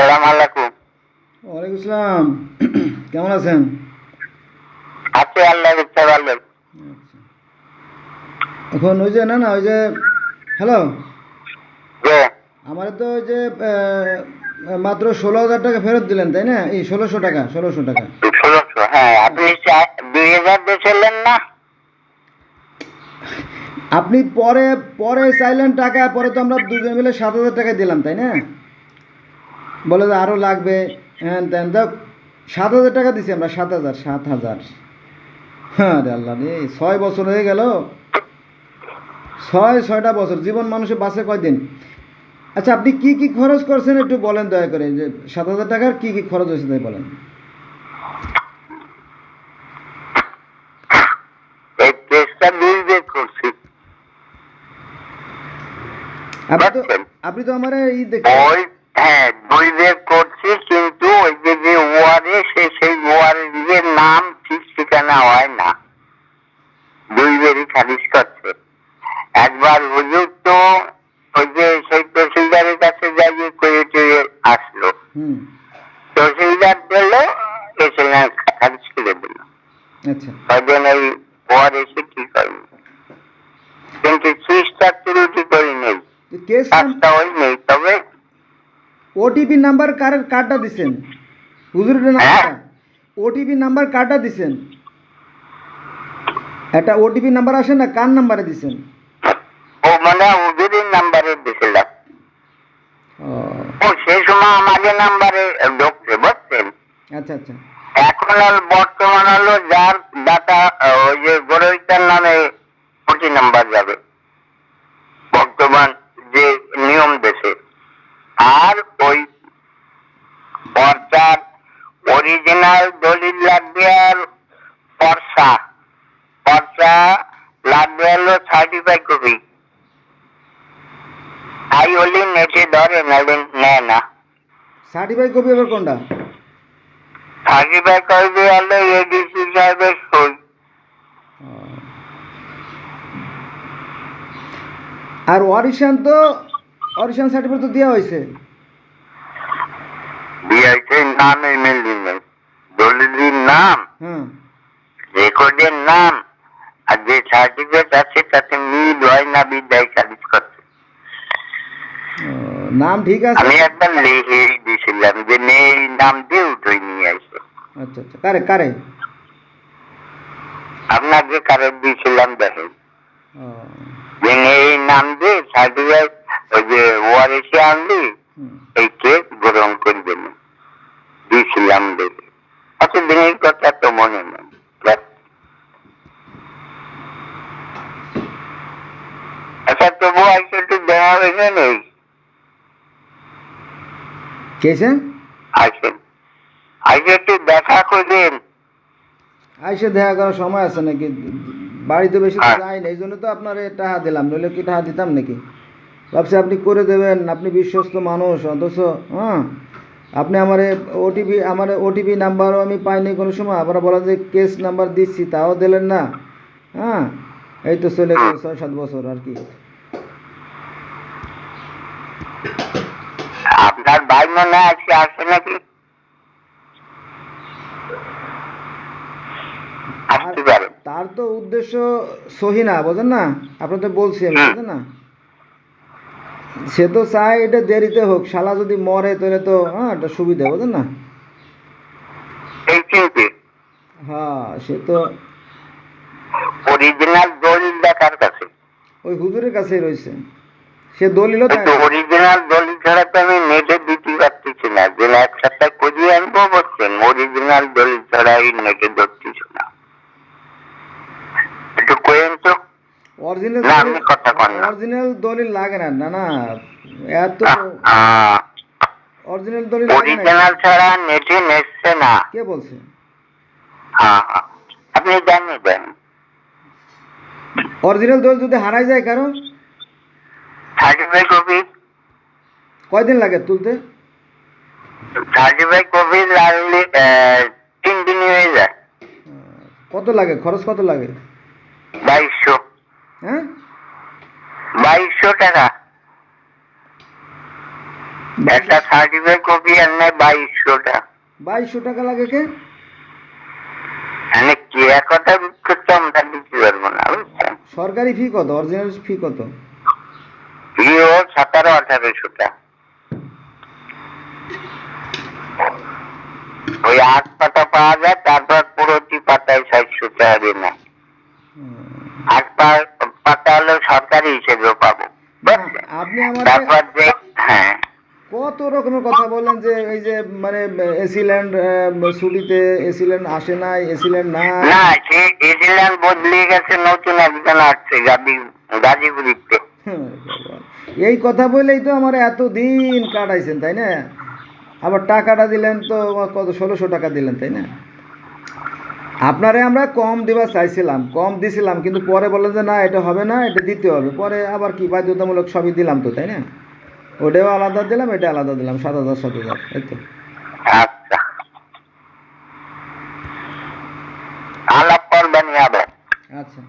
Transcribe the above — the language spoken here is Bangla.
আসসালাম আলাইকুম। ওয়ালাইকুম আসসালাম। কেমন আছেন? আছি আল্লাহ ইচ্ছা ভালো। এখন ওই যে না না ওই যে হ্যালো? আমার তো ওই যে মাত্র ষোলো হাজার টাকা ফেরত দিলেন তাই না? এই ষোলোশো টাকা ষোলোশো টাকা। ষোলোশো হ্যাঁ আপনি দুই হাজার দিয়েছিলেন না? আপনি পরে পরে চাইলেন টাকা পরে তো আমরা দুজন মিলে সাত হাজার টাকা দিলাম তাই না? বলে যে আরও লাগবে হ্যান ত্যান দেখ সাত হাজার টাকা দিছি আমরা সাত হাজার সাত হাজার। হ্যাঁ রে আল্লাহ রে ছয় বছর হয়ে গেল। ছয় ছয়টা বছর জীবন মানুষের বাসে কয়দিন? আচ্ছা আপনি কি কি খরচ করছেন একটু বলেন দয়া করে যে সাত হাজার টাকার কি কি খরচ হয়েছে তাই বলেন। এই আপনি তো আপনি তো আমার ই দেখ ওই হ্যাঁ দুই বের করছি কিন্তু ওই যে যে ওয়ারে সে সেই ওয়ারের যে নাম ঠিক ঠিকানা হয় না। দুই বেরই খারিজ করছে। একবার হুজুর তো ওই যে সেই তহসিলদারের কাছে যাইয়ে করে টুয়ে আসলো। তহসিলদার দিল এসে না খারিজ করে দিল। আচ্ছা। তখন এই ওয়ার এসে কি করবে কিন্তু সুইচটা ত্রুটি করে নেই। কাজটা ওই নেই তবে ওটিপি নাম্বার কারের কার্ডটা দিছেন? হুজুরের হ্যাঁ। ওটিপি নাম্বার কার্ডটা দিছেন? একটা ওটিপি নাম্বার আসে না কার নাম্বারে দিছেন? ও মানে হুজুরের নাম্বারে দিয়েছিলাম ও। সেই সময় আমাদের নাম্বারে ঢুকছে বুঝছেন? আচ্ছা আচ্ছা। এখন হল বর্তমান হলো যার ডাটা ওই যে গরবিতার নামে ওটি নাম্বার যাবে। বর্তমান যে নিয়ম দেশে আর ওই পর্চার অরিজিনাল দলিল লাগবে আর পর্সা। পর্চা লাগবে হলো সার্টিফাইড কপি তাই হলে নেটে ধরে নেয় না সার্টিফাইড কপি আবার কোনটা? সার্টিফাইড করবে হলো এডিসি সাহেবের সই আর অরিশান তো অরিশান সার্টিফিকেট তো দেওয়া হয়েছে। দিয়েছে নামে নেই দলিলের নাম। রেকর্ডের নাম। আর যে সার্টিফিকেট আছে তাতে মিল হয় না বিদায় খারিজ করছে নাম ঠিক আছে? আমি একবার লিখে দিয়েছিলাম যে নেই নাম দিয়ে উঠোই নিয়ে আসে। আচ্ছা আচ্ছা। কারে কারে? আপনাকে কারণ দিয়েছিলাম দেখেন। নেই নাম দিয়ে সার্টিফিকেট ওই যে ওয়ারেসে আনলি। এই কেস গ্রহণ করবে না দিয়েছিলাম দেখে অত দিনের কথা তো মনে নেই আচ্ছা তবু আজকে একটু দেখা হয়েছে নেই কেছে আসেন আজকে একটু দেখা করবেন। আইসে দেখা করার সময় আছে নাকি? বাড়িতে বেশি তো হ্যাঁ। যাই না এই জন্য তো আপনার টাকা দিলাম। নইলে কি টাকা দিতাম নাকি? ভাবছি আপনি করে দেবেন আপনি বিশ্বস্ত মানুষ অথচ হ্যাঁ? আপনি আমার ওটিপি আমার ওটিপি নাম্বারও আমি পাইনি কোনো সময় আবার বলা যে কেস নাম্বার দিচ্ছি তাও দিলেন না হ্যাঁ? এই তো চলে গেল ছয় সাত বছর আর কি। আপনার ভাই মনে আজকে আসে নাকি? তার তো উদ্দেশ্য সহি না বোঝেন না? আপনার তো বলছি আমি। বুঝেন না? সে তো চায় এটা দেরিতে হোক শালা যদি মরে তাহলে তো হ্যাঁ একটা সুবিধা বোঝেন না? হ্যাঁ সে তো অরিজিনাল দলিল দেখার কাছে? ওই হুজুরের কাছেই রয়েছে। সে দলিলও দেয় অরিজিনাল দলিল ছাড়া তো আমি নেটে দিতে পারতেছি না। যে এক সপ্তাহ করিয়ে আনব বলছেন অরিজিনাল দলিল ছাড়া এই নেটে ধরতেছি না। একটু কয়েন তো অরিজিনাল। অরিজিনাল দলিল লাগে না না না। এত অরিজিনাল দলিল অরিজিনাল ছাড়া নেটে না। কে বলছে। আপনি অরিজিনাল দলিল যদি হারাই যায় কারও? কপি। কয়দিন লাগে তুলতে? কপি লাগলে তিন দিন হয়ে যায়। কত লাগে? খরচ কত লাগে বাইশশো বাইশশো টাকা। একটা সার্টিফিকেট কপি আর নেয় বাইশশোটা বাইশশো টাকা লাগে কে? মানে কে কথা করতে আমরা দিতে পারব না বুঝছেন সরকারি ফি কত? অরিজিনাল ফি কত? ভিও সতেরো আঠারোশোটা ওই আট পাতা পাওয়া যায় তারপর পুরোটি পাতায় ষাটশো টাকা দিয়ে নেয় আট পা- হলো সরকারি হিসেবেও পাবো। আপনি আমাকে তারপর যে হ্যাঁ। কত রকমের কথা বলেন যে এই যে মানে এসিল্যান্ড ছুটিতে এসিল্যান্ড আসে এসিল্যান্ড না না সে এজিল্যান্ড বদলে গেছে নতুন একজন আসছে গাজী গাজীপুরিতে। এই কথা বলেই তো আমার এত দিন কাটাইছেন তাই না? আবার টাকাটা দিলেন তো কত ষোলোশো টাকা দিলেন তাই না? আপনারে আমরা কম দেওয়া চাইছিলাম কম দিছিলাম কিন্তু পরে বললেন যে না এটা হবে না এটা দিতে হবে। পরে আবার কি বাধ্যতামূলক সবই দিলাম তো তাই না? ওটাও আলাদা দিলাম এটা আলাদা দিলাম সাত হাজার সাত হাজার এই তো। আচ্ছা। আলাপ করবেন আচ্ছা।